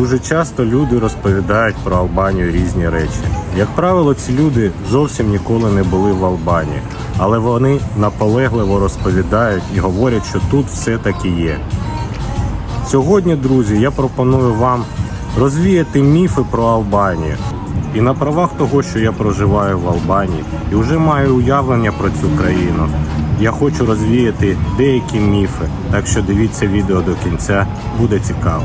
Дуже часто люди розповідають про Албанію різні речі. Як правило, ці люди зовсім ніколи не були в Албанії, але вони наполегливо розповідають і говорять, що тут все таки є. Сьогодні, друзі, я пропоную вам розвіяти міфи про Албанію. І на правах того, що я проживаю в Албанії і вже маю уявлення про цю країну, я хочу розвіяти деякі міфи. Так що дивіться відео до кінця, буде цікаво.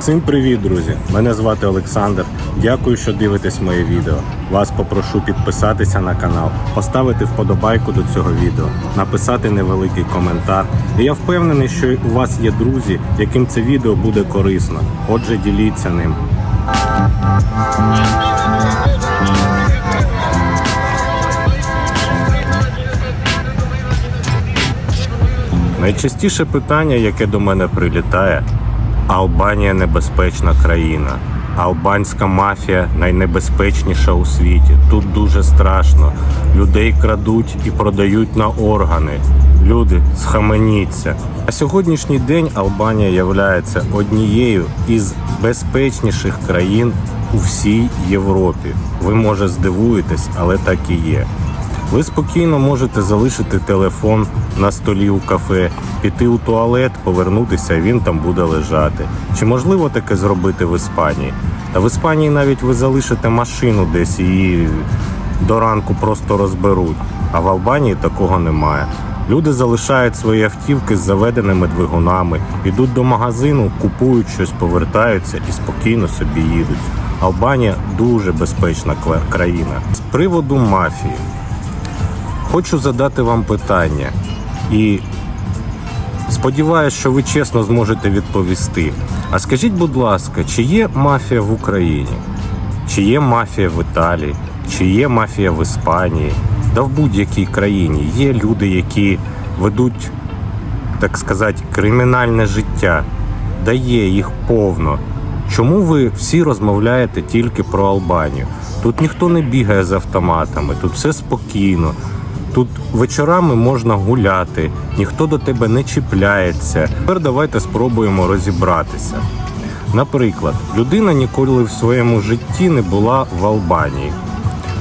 Всім привіт, друзі! Мене звати Олександр. Дякую, що дивитесь моє відео. Вас попрошу підписатися на канал, поставити вподобайку до цього відео, написати невеликий коментар. І я впевнений, що у вас є друзі, яким це відео буде корисно. Отже, діліться ним. Найчастіше питання, яке до мене прилітає: Албанія небезпечна країна. Албанська мафія найнебезпечніша у світі. Тут дуже страшно. Людей крадуть і продають на органи. Люди, схаменіться. На сьогоднішній день Албанія є однією із безпечніших країн у всій Європі. Ви може здивуєтесь, але так і є. Ви спокійно можете залишити телефон на столі у кафе, піти у туалет, повернутися, і він там буде лежати. Чи можливо таке зробити в Іспанії? Та в Іспанії навіть ви залишите машину десь її до ранку просто розберуть. А в Албанії такого немає. Люди залишають свої автівки з заведеними двигунами, йдуть до магазину, купують щось, повертаються і спокійно собі їдуть. Албанія дуже безпечна країна. З приводу мафії. Хочу задати вам питання і сподіваюся, що ви чесно зможете відповісти. А скажіть, будь ласка, чи є мафія в Україні? Чи є мафія в Італії? Чи є мафія в Іспанії? Да в будь-якій країні є люди, які ведуть, так сказати, кримінальне життя. Да є їх повно. Чому ви всі розмовляєте тільки про Албанію? Тут ніхто не бігає з автоматами, тут все спокійно. Тут вечорами можна гуляти, ніхто до тебе не чіпляється. Тепер давайте спробуємо розібратися. Наприклад, людина ніколи в своєму житті не була в Албанії.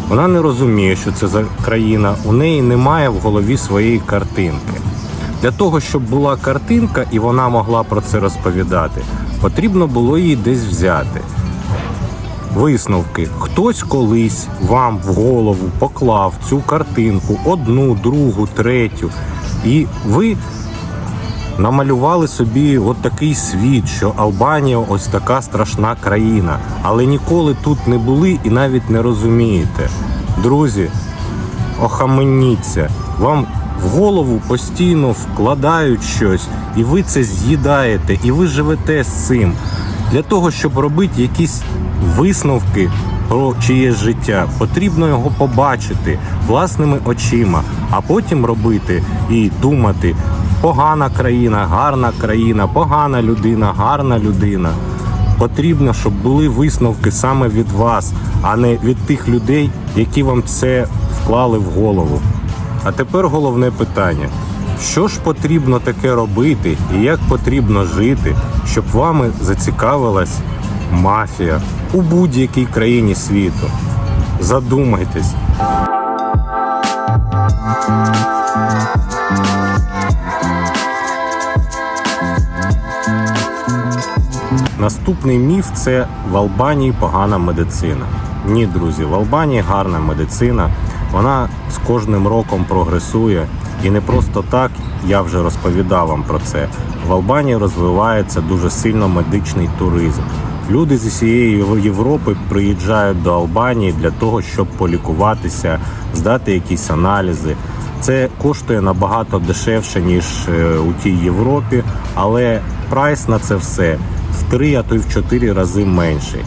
Вона не розуміє, що це за країна, у неї немає в голові своєї картинки. Для того, щоб була картинка і вона могла про це розповідати, потрібно було її десь взяти. Висновки. Хтось колись вам в голову поклав цю картинку, одну, другу, третю, і ви намалювали собі от такий світ, що Албанія ось така страшна країна, але ніколи тут не були і навіть не розумієте. Друзі, охаменіться, вам в голову постійно вкладають щось, і ви це з'їдаєте, і ви живете з цим. Для того, щоб робити якісь висновки про чиєсь життя, потрібно його побачити власними очима, а потім робити і думати: погана країна, гарна країна, погана людина, гарна людина. Потрібно, щоб були висновки саме від вас, а не від тих людей, які вам це вклали в голову. А тепер головне питання: що ж потрібно таке робити і як потрібно жити, щоб вами зацікавилась мафія у будь-якій країні світу? Задумайтесь. Наступний міф це в Албанії погана медицина. Ні, друзі, в Албанії гарна медицина. Вона з кожним роком прогресує. І не просто так я вже розповідав вам про це. В Албанії розвивається дуже сильно медичний туризм. Люди з усієї Європи приїжджають до Албанії для того, щоб полікуватися, здати якісь аналізи. Це коштує набагато дешевше ніж е, у тій Європі, але прайс на це все в три, а то й в чотири рази менший.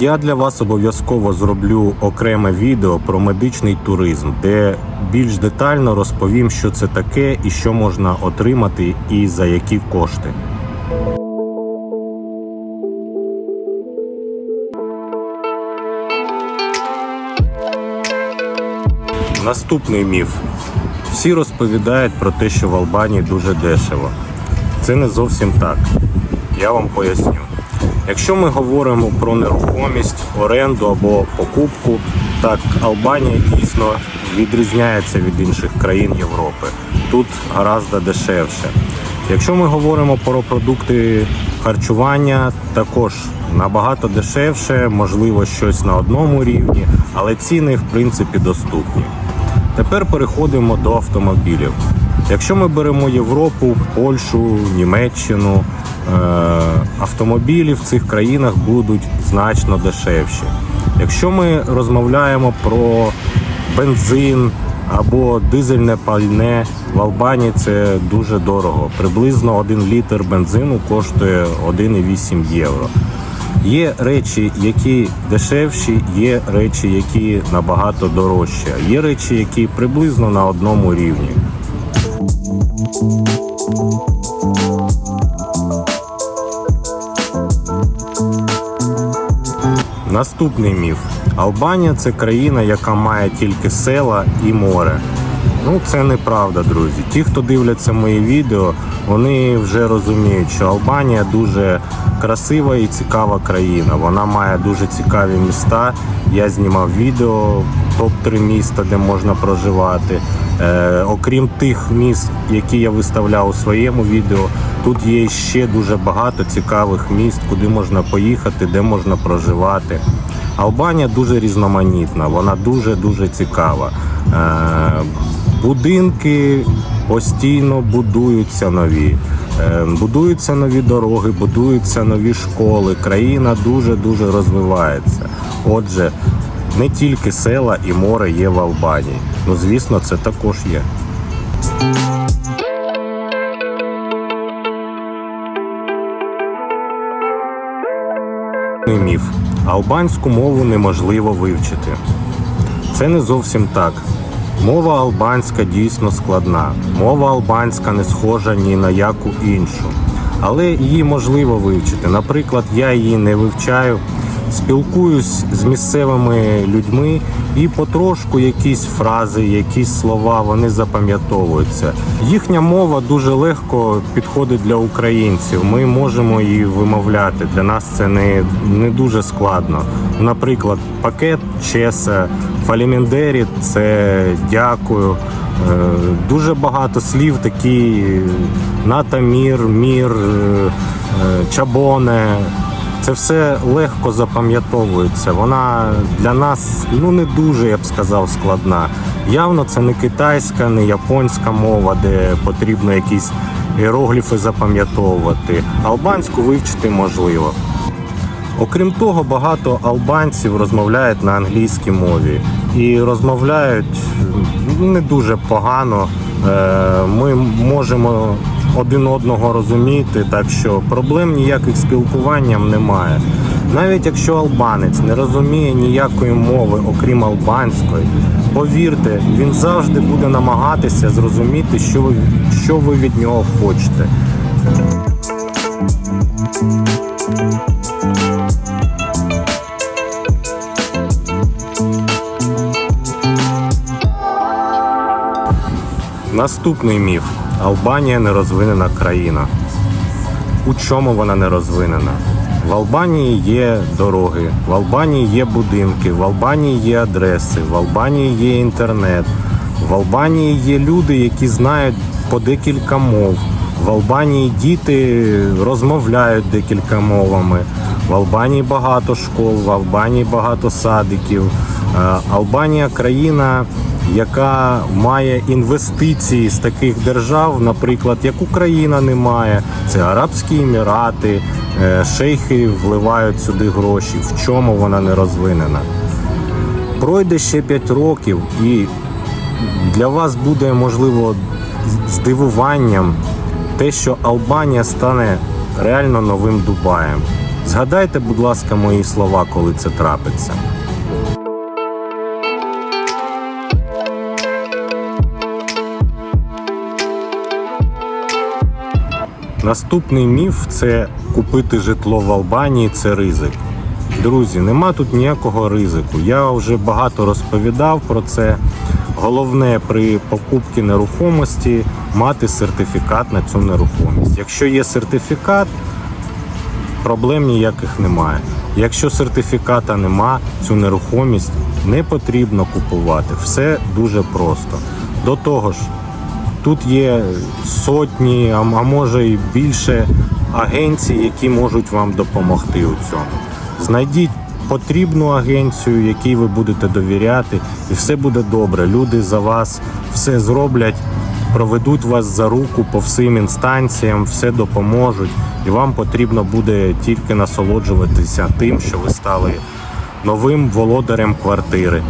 Я для вас обов'язково зроблю окреме відео про медичний туризм, де більш детально розповім, що це таке і що можна отримати, і за які кошти. Наступний міф. Всі розповідають про те, що в Албанії дуже дешево. Це не зовсім так. Я вам поясню. Якщо ми говоримо про нерухомість, оренду або покупку, так Албанія дійсно відрізняється від інших країн Європи. Тут гораздо дешевше. Якщо ми говоримо про продукти харчування, також набагато дешевше, можливо, щось на одному рівні, але ціни в принципі доступні. Тепер переходимо до автомобілів. Якщо ми беремо Європу, Польщу, Німеччину, е, автомобілі в цих країнах будуть значно дешевші. Якщо ми розмовляємо про бензин або дизельне пальне, в Албанії це дуже дорого. Приблизно 1 літр бензину коштує 1,8 євро. Є речі, які дешевші, є речі, які набагато дорожчі. Є речі, які приблизно на одному рівні. Наступний міф. Албанія це країна, яка має тільки села і море. Ну, це неправда, друзі. Ті, хто дивляться мої відео, вони вже розуміють, що Албанія дуже красива і цікава країна. Вона має дуже цікаві міста. Я знімав відео топ-3 міста, де можна проживати. Е, окрім тих міст, які я виставляв у своєму відео, тут є ще дуже багато цікавих міст, куди можна поїхати, де можна проживати. Албанія дуже різноманітна, вона дуже дуже цікава. Е, будинки постійно будуються нові. Е, Будуються нові дороги, будуються нові школи. Країна дуже дуже розвивається. Отже, не тільки села і море є в Албанії. Ну, звісно, це також є. Міф. Албанську мову неможливо вивчити. Це не зовсім так. Мова албанська дійсно складна. Мова албанська не схожа ні на яку іншу. Але її можливо вивчити. Наприклад, я її не вивчаю, спілкуюсь з місцевими людьми і потрошку якісь фрази, якісь слова вони запам'ятовуються. Їхня мова дуже легко підходить для українців. Ми можемо її вимовляти. Для нас це не, не дуже складно. Наприклад, пакет чеса, фалімендері це дякую. Е, Дуже багато слів такі натамір, мір, чабоне. Це все легко запам'ятовується. Вона для нас ну не дуже, я б сказав, складна. Явно це не китайська, не японська мова, де потрібно якісь іерогліфи запам'ятовувати. Албанську вивчити можливо. Окрім того, багато албанців розмовляють на англійській мові і розмовляють ну, не дуже погано. Е, Ми можемо один одного розуміти, так що проблем ніяких спілкуванням немає. Навіть якщо албанець не розуміє ніякої мови, окрім албанської, повірте, він завжди буде намагатися зрозуміти, що ви, що ви від нього хочете. Наступний міф: Албанія не розвинена країна. У чому вона не розвинена? В Албанії є дороги, в Албанії є будинки, в Албанії є адреси, в Албанії є інтернет, в Албанії є люди, які знають по декілька мов. В Албанії діти розмовляють декілька мовами. В Албанії багато школ, в Албанії багато садиків. Е, Албанія країна, яка має інвестиції з таких держав, наприклад, як Україна не має. Це Арабські Емірати, е, шейхи вливають сюди гроші. В чому вона не розвинена? Пройде ще 5 років, і для вас буде можливо здивуванням те, що Албанія стане реально новим Дубаєм. Згадайте, будь ласка, мої слова, коли це трапиться. Наступний міф це купити житло в Албанії це ризик. Друзі, нема тут ніякого ризику. Я вже багато розповідав про це. Головне при покупці нерухомості мати сертифікат на цю нерухомість. Якщо є сертифікат, проблем ніяких немає. Якщо сертифіката нема, цю нерухомість не потрібно купувати. Все дуже просто. До того ж, тут є сотні, а може і більше агенцій, які можуть вам допомогти у цьому. Знайдіть потрібну агенцію, якій ви будете довіряти, і все буде добре. Люди за вас все зроблять, проведуть вас за руку по всім інстанціям, все допоможуть, і вам потрібно буде тільки насолоджуватися тим, що ви стали новим володарем квартири.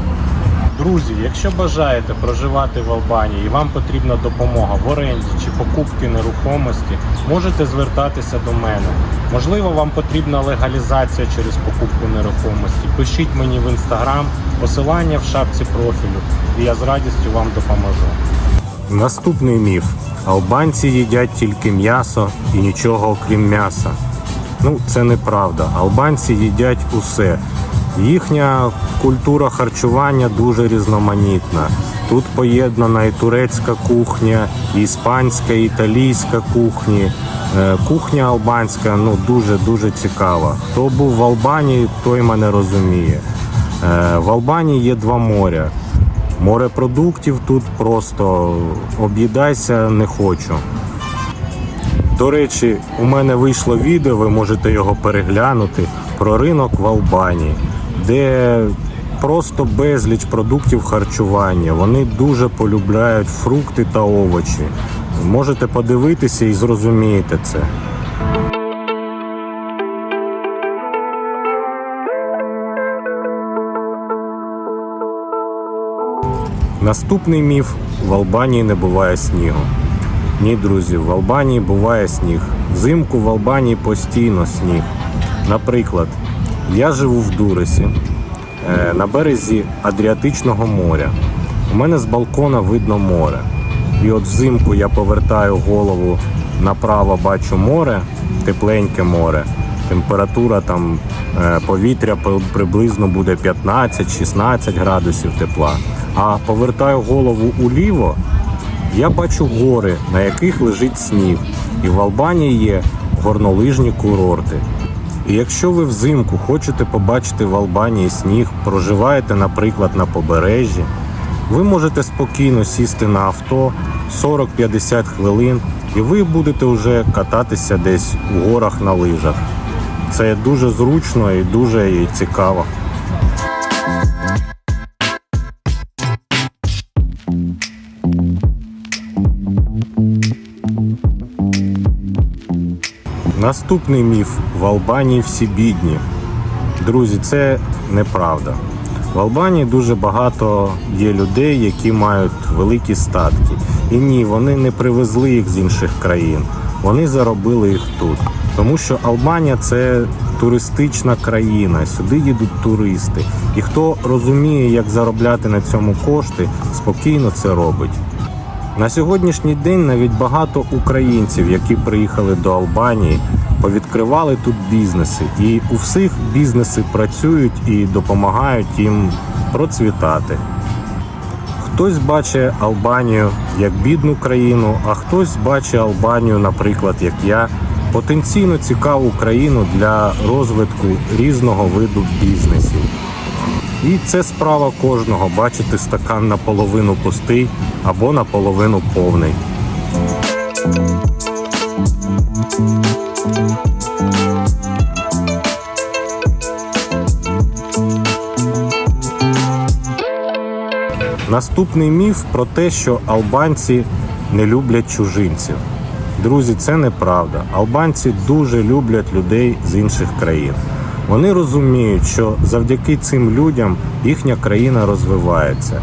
Друзі, якщо бажаєте проживати в Албанії і вам потрібна допомога в оренді чи покупки нерухомості, можете звертатися до мене. Можливо, вам потрібна легалізація через покупку нерухомості. Пишіть мені в інстаграм, посилання в шапці профілю, і я з радістю вам допоможу. Наступний міф: албанці їдять тільки м'ясо і нічого окрім м'яса. Ну, це неправда. Албанці їдять усе. Їхня культура харчування дуже різноманітна. Тут поєднана і турецька кухня, і іспанська, і італійська кухні. Е, Кухня албанська ну дуже дуже цікава. Хто був в Албанії, той мене розуміє. Е, В Албанії є два моря. Морепродуктів тут просто об'їдайся не хочу. До речі, у мене вийшло відео, ви можете його переглянути про ринок в Албанії, де просто безліч продуктів харчування. Вони дуже полюбляють фрукти та овочі. Можете подивитися і зрозумієте це. Наступний міф в Албанії не буває снігу. Ні, друзі, в Албанії буває сніг. Взимку в Албанії постійно сніг. Наприклад, я живу в Дуресі е, на березі Адріатичного моря. У мене з балкона видно море. І от взимку я повертаю голову направо, бачу море, тепленьке море. Температура там е, повітря приблизно буде 15-16 градусів тепла. А повертаю голову уліво, я бачу гори, на яких лежить сніг, і в Албанії є горнолижні курорти. І якщо ви взимку хочете побачити в Албанії сніг, проживаєте, наприклад, на побережжі, ви можете спокійно сісти на авто 40-50 хвилин, і ви будете вже кататися десь у горах на лижах. Це дуже зручно і дуже цікаво. Наступний міф в Албанії всі бідні. Друзі, це неправда. В Албанії дуже багато є людей, які мають великі статки. І ні, вони не привезли їх з інших країн. Вони заробили їх тут. Тому що Албанія це туристична країна. Сюди їдуть туристи. І хто розуміє, як заробляти на цьому кошти, спокійно це робить. На сьогоднішній день навіть багато українців, які приїхали до Албанії, повідкривали тут бізнеси, і у всіх бізнеси працюють і допомагають їм процвітати. Хтось бачить Албанію як бідну країну, а хтось бачить Албанію, наприклад, як я, потенційно цікаву країну для розвитку різного виду бізнесів. І це справа кожного бачити стакан наполовину пустий або наполовину повний. Наступний міф про те, що албанці не люблять чужинців. Друзі, це неправда. Албанці дуже люблять людей з інших країн. Вони розуміють, що завдяки цим людям їхня країна розвивається.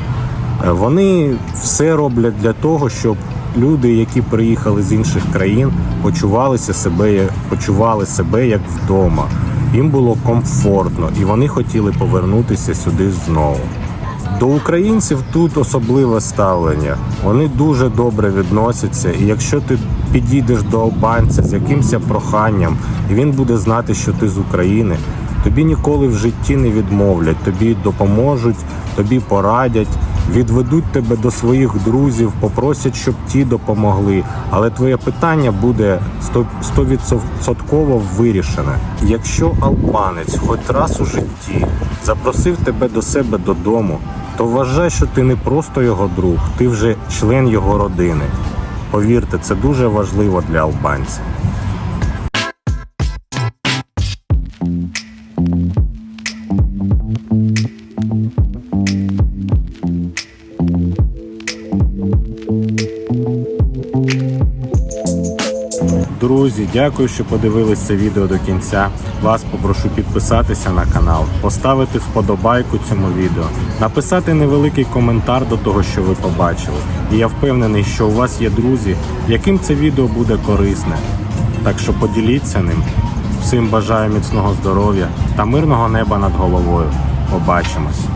Е, Вони все роблять для того, щоб люди, які приїхали з інших країн, почувалися себе, почували себе як вдома. Їм було комфортно, і вони хотіли повернутися сюди знову. До українців тут особливе ставлення. Вони дуже добре відносяться. І якщо ти підійдеш до албанця з якимось проханням, і він буде знати, що ти з України, тобі ніколи в житті не відмовлять, тобі допоможуть, тобі порадять. відведуть тебе до своїх друзів, попросять, щоб ті допомогли. Але твоє питання буде 100% 100% вирішене. Якщо албанець хоч раз у житті запросив тебе до себе додому, то вважай, що ти не просто його друг, ти вже член його родини. Повірте, це дуже важливо для албанців. Друзі, дякую, що подивились це відео до кінця. Вас попрошу підписатися на канал, поставити вподобайку цьому відео, написати невеликий коментар до того, що ви побачили. І я впевнений, що у вас є друзі, яким це відео буде корисне. Так що поділіться ним. Всім бажаю міцного здоров'я та мирного неба над головою. Побачимось!